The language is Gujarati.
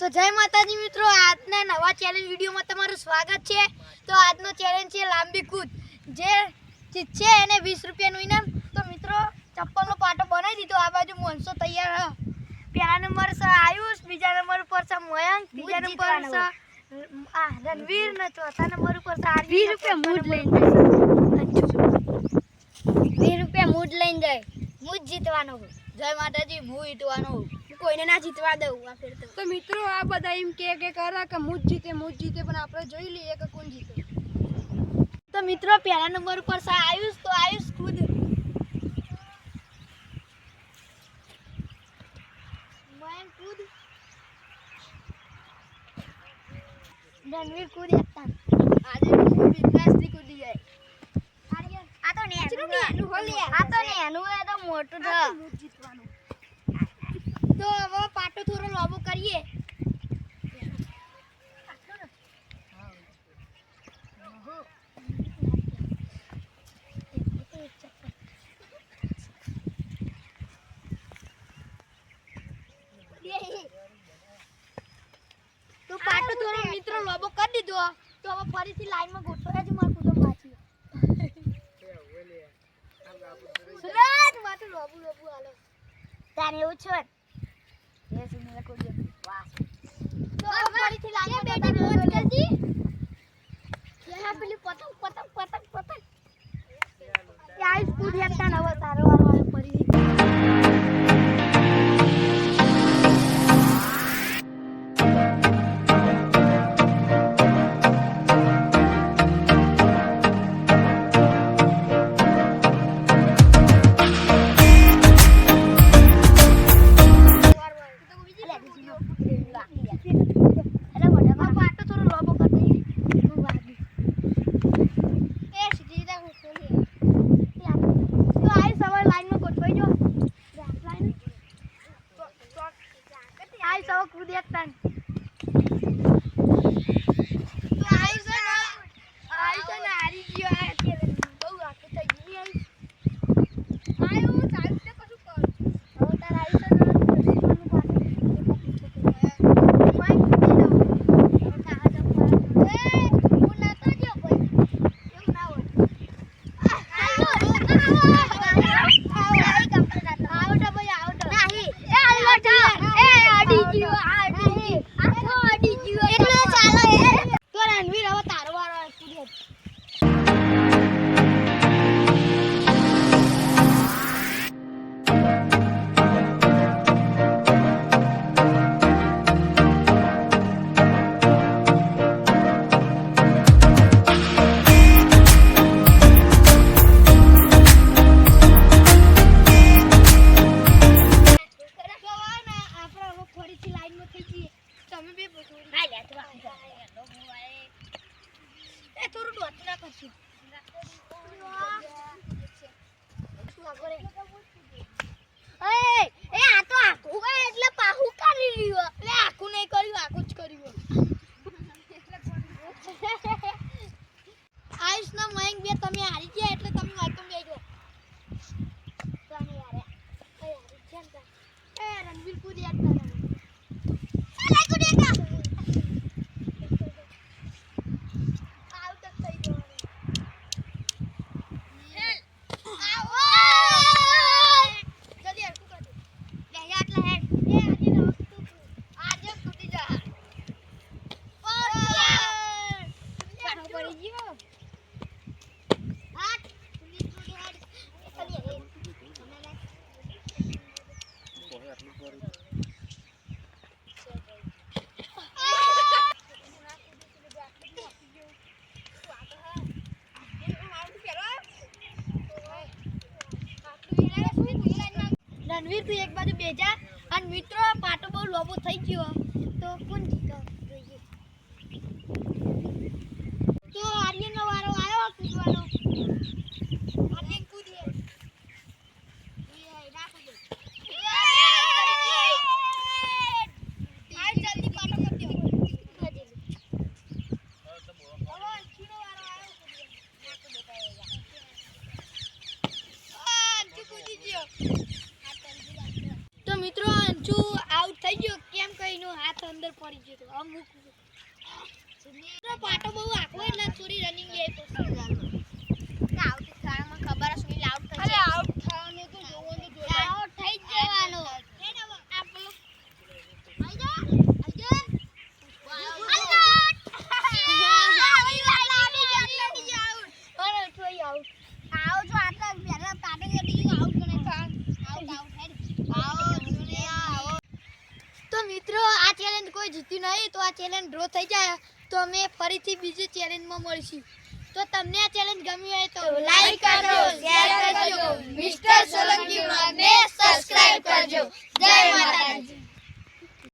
તો જય માતાજી મિત્રો આજના નવા ચેલેન્જ વિડીયોમાં તમારું સ્વાગત છે. તો આજનો ચેલેન્જ છે લાંબી કૂદ. જે જીતશે એને વીસ રૂપિયાનું ઇનામ. તો મિત્રો ચપ્પલનો પાટો બનાવી દીધો. આ બાજુ મોનસો તૈયાર હ. પહેલા નંબર છે આયુષ બીજા નંબર ઉપર છે મયંક ત્રીજા નંબર છે આ રણવીર ને ચોથા નંબર ઉપર છે વીસ રૂપિયા મૂડ મૂડ નંબર વીસ રૂપિયા મૂડ લઈને જાય. હું જ જીતવાનો જય માતાજી હું જીતવાનો છું કોઈને ના જીતવા દઉં આ ફેર તો. તો મિત્રો આ બધા એમ કે કે કરા કે મૂજ જીતે મૂજ જીતે પણ આપણે જોઈ લઈએ કે કોણ જીતે. તો મિત્રો પહેલા નંબર ઉપર સા આયુષ તો આયુષ ખુદ. મયંક કૂદ રણવીર કૂદ એકતા. આજે હું બિંદાસથી કૂદી જાય. આ તો નેનું નેનું આ તો નેનું એ તો મોટું છે હું જીતવાનું. તો હવે પાટો થોડો લોબો કરીએ. તો પાટો થોડો મિત્રો લોબો કરી દીધો. તો હવે ફરીથી લાઈનમાં ગોઠવાય જ માર કૂદો પાછી. સુરત માથું લોબુ લોબુ હાલો. તારે એવું છે તો હવે ફરીથી લાઈનમાં બેટી મોજ કરજી યહાં પેલી પતંગ પતંગ પતંગ પતંગ યાર સ્કૂલ હેતા નવો તારો you. એ થોડું એ આ તો આખું કરે એટલે પાહું કરી રહ્યો એટલે આખું નહીં કર્યું આખું જ કર્યું આયુષ ના મયંક બે તમે હારી ગયા એટલે તમે વાતમાં બેજો તમે હારે એ હારી ગયા ને તાર. એ રણવીર કૂદ યાર તારે એ લાઈ કૂદ એકા આઉટ જ થઈ જવાનું આવો જલ્દી હરકું કરજો લે યા આટલા હેડ એ આજે ના વસ્તુ આજે કૂદી જા પાછો પડી ગયો હાટ કૂદી કૂદી હેડ ચલી હેડ મને લે રણવીર તું એક બાજુ બેજા અને મિત્રો પાટો બહુ લોબો થઈ ગયો તો કોણ જીતો જોઈએ તો આર્યનનો વારો આવ્યો કૂદવાનો આર્યન કૂદીએ એ ના કૂદે આ જલ્દી પાટો કરી દો હવે અંશુનો વારો આવ્યો કૂદીએ ના કૂદે કાંઈ. આ અંશુ કૂદી ગયો તો મિત્રો અંશુ આઉટ થઈ ગયો કેમ કહીનું હાથ અંદર અંદર પડી ગયો તો આમ મૂક મિત્રો પાટો બહુ આખો એટલે થોડી રનિંગ લે આઉટ થાળામાં ખબર હશે આઉટ થઈ અરે આઉટ થવાને તો જોવાનું તો જોવાનું. આઉટ થઈ જ જવાનો આ પેલું આઈ જા આઈ જા અરે થોડી આઉટ આવો જો આટલા પહેલા પાટે જતી ગયું આઉટ ગણે આઉટ આઉટ હેડ આવો સુનિયા આવો તો મિત્રો આ ચેલેન્જ કોઈ જીત્યું તો આ ચેલેન્જ ડ્રો થઈ જાય. તો અમે ફરીથી બીજી ચેલેન્જમાં મળીશું. તો તમને આ ચેલેન્જ ગમ્યું હોય તો લાઈક કરજો શેર કરજો. મિસ્ટર સોલંકી ને સબસ્ક્રાઇબ કરજો. જય માતાજી.